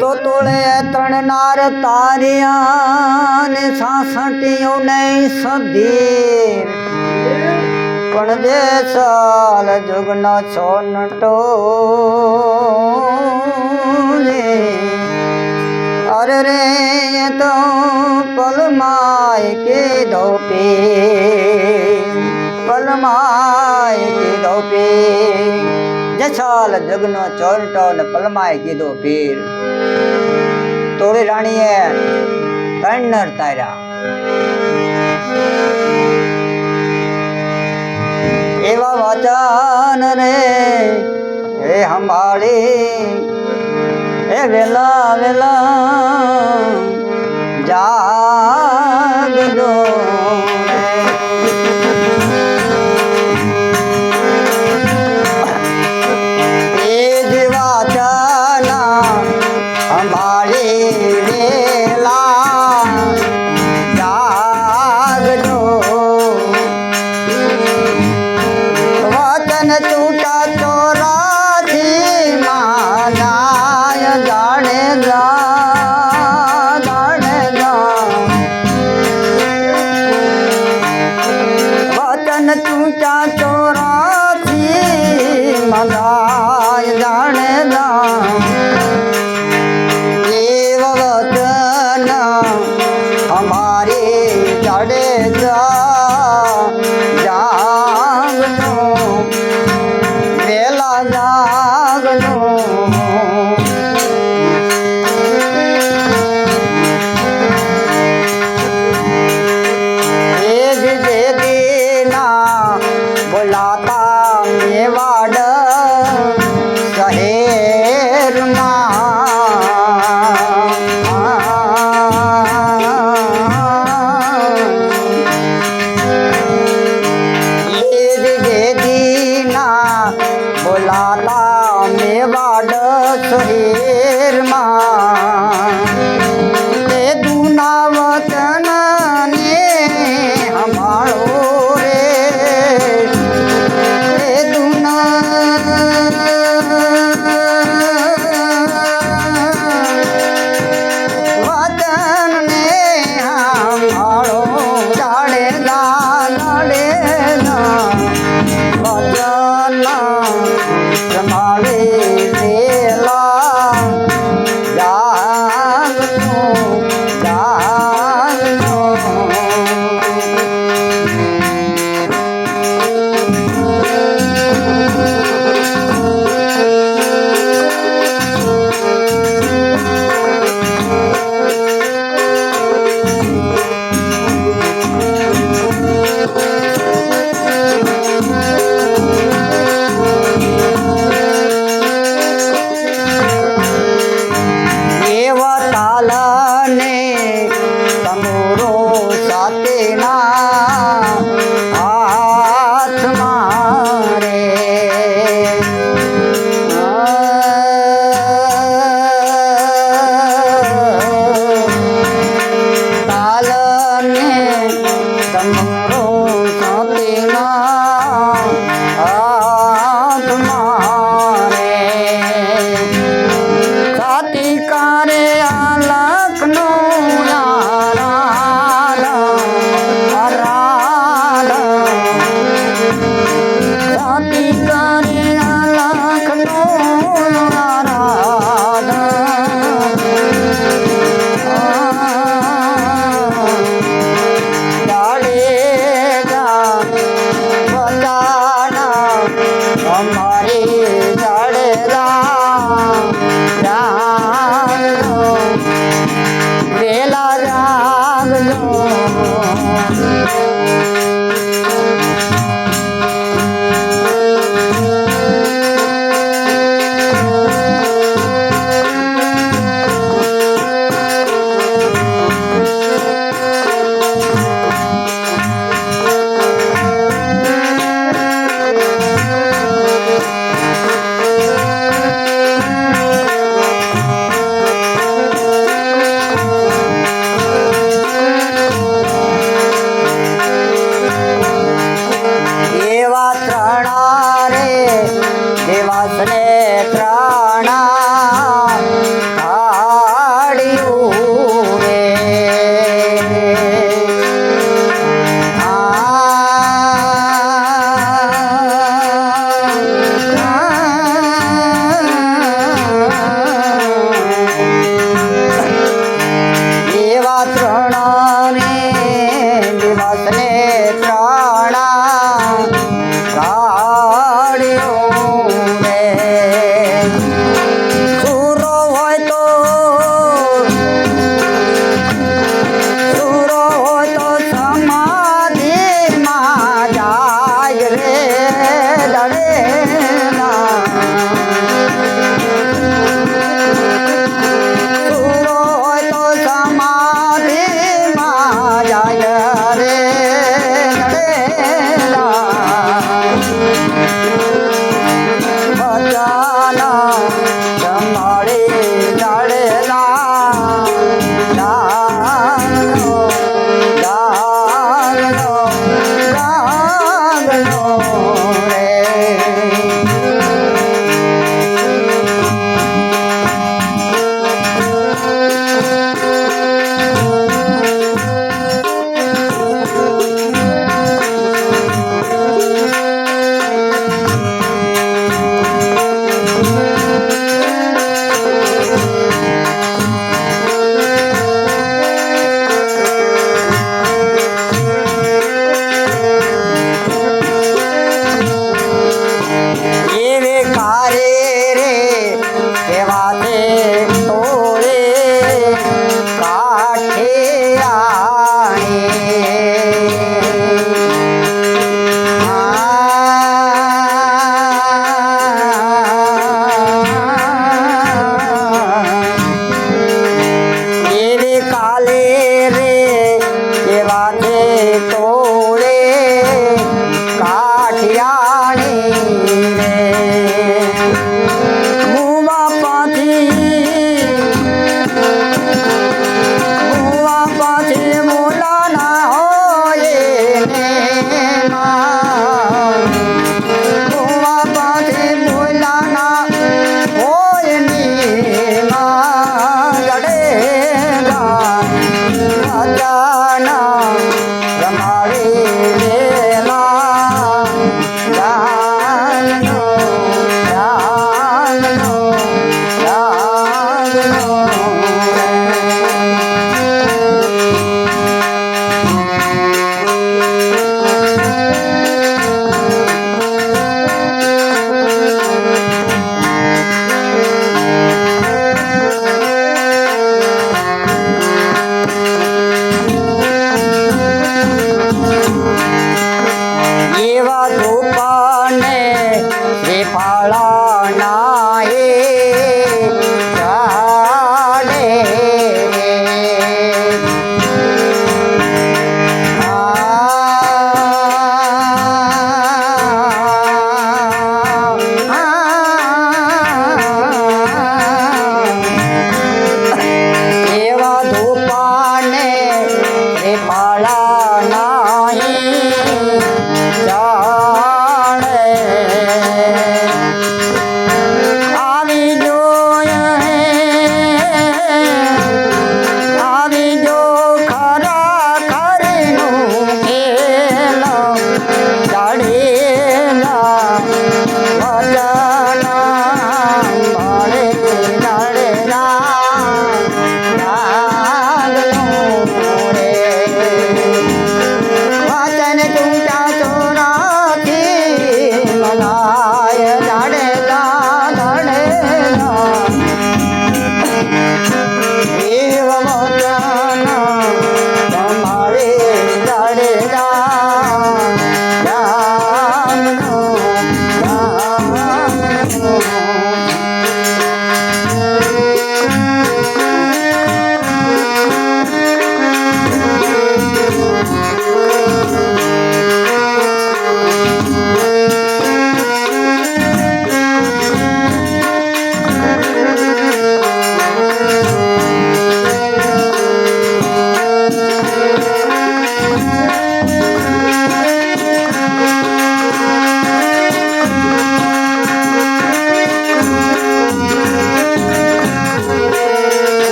તો તોળે તણનાર તારિયાને સાસટીઓ નહીં સધી. પણ દેશાલ જુગનો છોનટો রে তো পলমায় কে দপে પલમાય કીધો પીર જછાલ જગનો ચોરટો ને પલમાય કીધો પીર તોડી રાણીએ તણનર તાર્યા. એવા વચન રે, હે હંભાળી હે વેલા વેલા જા દિવસને ત્રણ